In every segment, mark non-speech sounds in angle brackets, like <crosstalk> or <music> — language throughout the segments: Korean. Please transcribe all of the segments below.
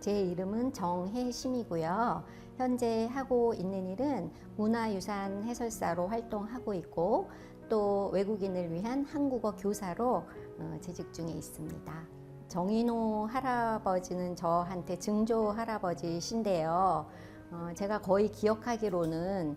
제 이름은 정혜심이고요. 현재 하고 있는 일은 문화유산 해설사로 활동하고 있고 또 외국인을 위한 한국어 교사로 어, 재직 중에 있습니다. 정인호 할아버지는 저한테 증조 할아버지신데요. 어, 제가 거의 기억하기로는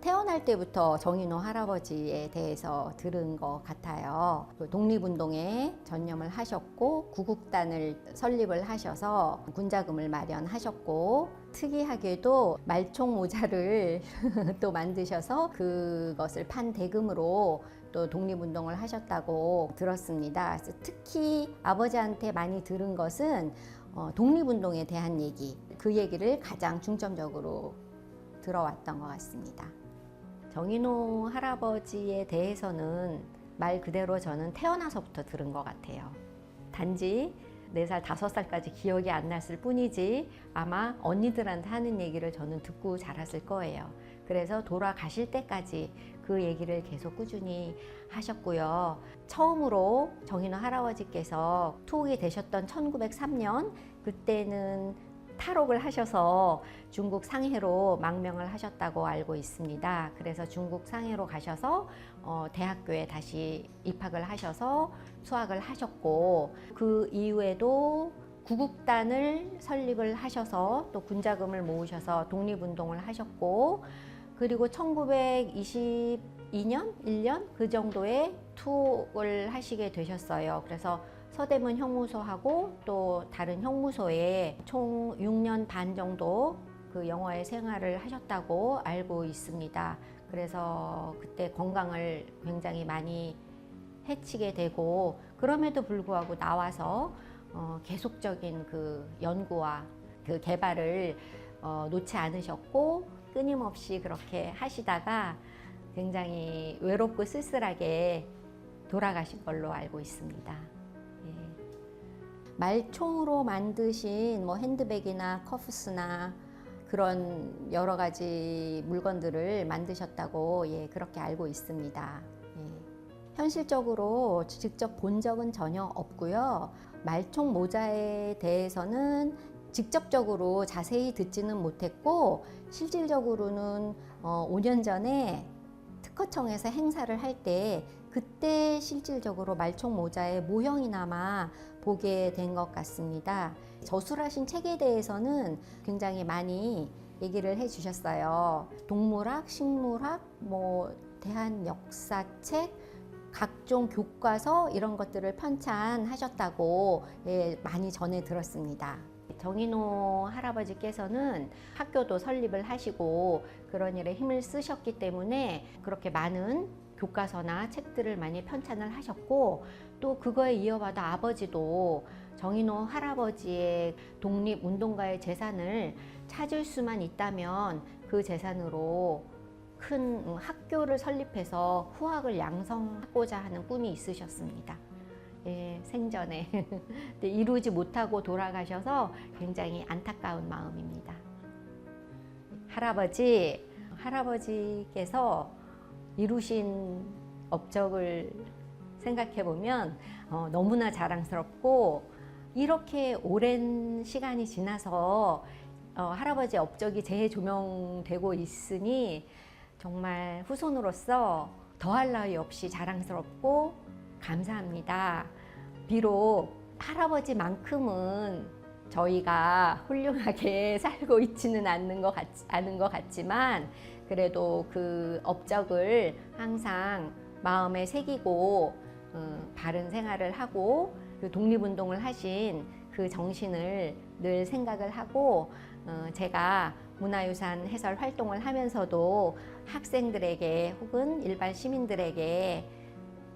태어날 때부터 정인호 할아버지에 대해서 들은 것 같아요. 그 독립운동에 전념을 하셨고 구국단을 설립을 하셔서 군자금을 마련하셨고 특이하게도 말총 모자를 <laughs> 또 만드셔서 그것을 판 대금으로 또 독립운동을 하셨다고 들었습니다. 특히 아버지한테 많이 들은 것은 어, 독립운동에 대한 얘기, 그 얘기를 가장 중점적으로 들어왔던 것 같습니다. 정인호 할아버지에 대해서는 말 그대로 저는 태어나서부터 들은 것 같아요. 단지 4살, 5살까지 기억이 안 났을 뿐이지 아마 언니들한테 하는 얘기를 저는 듣고 자랐을 거예요. 그래서 돌아가실 때까지 그 얘기를 계속 꾸준히 하셨고요. 처음으로 정인호 할아버지께서 투옥이 되셨던 1903년 그때는 탈옥을 하셔서 중국 상해로 망명을 하셨다고 알고 있습니다. 그래서 중국 상해로 가셔서 어, 대학교에 다시 입학을 하셔서 수학을 하셨고 그 이후에도 구국단을 설립을 하셔서 또 군자금을 모으셔서 독립운동을 하셨고 그리고 1922년, 1년 그 정도에 투옥을 하시게 되셨어요. 그래서 서대문 형무소하고 또 다른 형무소에 총 6년 반 정도 그 영화의 생활을 하셨다고 알고 있습니다. 그래서 그때 건강을 굉장히 많이 해치게 되고 그럼에도 불구하고 나와서 어, 계속적인 그 연구와 그 개발을 어, 놓지 않으셨고 끊임없이 그렇게 하시다가 굉장히 외롭고 쓸쓸하게 돌아가신 걸로 알고 있습니다. 예. 말총으로 만드신 뭐 핸드백이나 커프스나 그런 여러 가지 물건들을 만드셨다고 예, 그렇게 알고 있습니다. 예. 현실적으로 직접 본 적은 전혀 없고요. 말총 모자에 대해서는 직접적으로 자세히 듣지는 못했고 실질적으로는 어, 5년 전에 특허청에서 행사를 할 때 그때 실질적으로 말총 모자의 모형이나마 보게 된 것 같습니다. 저술하신 책에 대해서는 굉장히 많이 얘기를 해 주셨어요. 동물학, 식물학, 뭐 대한 역사책, 각종 교과서 이런 것들을 편찬하셨다고 예, 많이 전해 들었습니다. 정인호 할아버지께서는 학교도 설립을 하시고 그런 일에 힘을 쓰셨기 때문에 그렇게 많은 교과서나 책들을 많이 편찬을 하셨고 또 그거에 이어받아 아버지도 정인호 할아버지의 독립운동가의 재산을 찾을 수만 있다면 그 재산으로 큰 학교를 설립해서 후학을 양성하고자 하는 꿈이 있으셨습니다. 예, 생전에 <laughs> 이루지 못하고 돌아가셔서 굉장히 안타까운 마음입니다. 할아버지, 할아버지께서 이루신 업적을 생각해 보면 어, 너무나 자랑스럽고 이렇게 오랜 시간이 지나서 어, 할아버지 업적이 재조명되고 있으니 정말 후손으로서 더할 나위 없이 자랑스럽고 감사합니다. 비록 할아버지만큼은 저희가 훌륭하게 <laughs> 살고 있지는 않는 것, 같, 않은 것 같지만 그래도 그 업적을 항상 마음에 새기고 어, 바른 생활을 하고 그 독립운동을 하신 그 정신을 늘 생각을 하고 어, 제가 문화유산 해설 활동을 하면서도 학생들에게 혹은 일반 시민들에게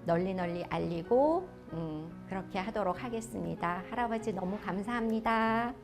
널리 널리 알리고 음, 그렇게 하도록 하겠습니다. 할아버지 너무 감사합니다.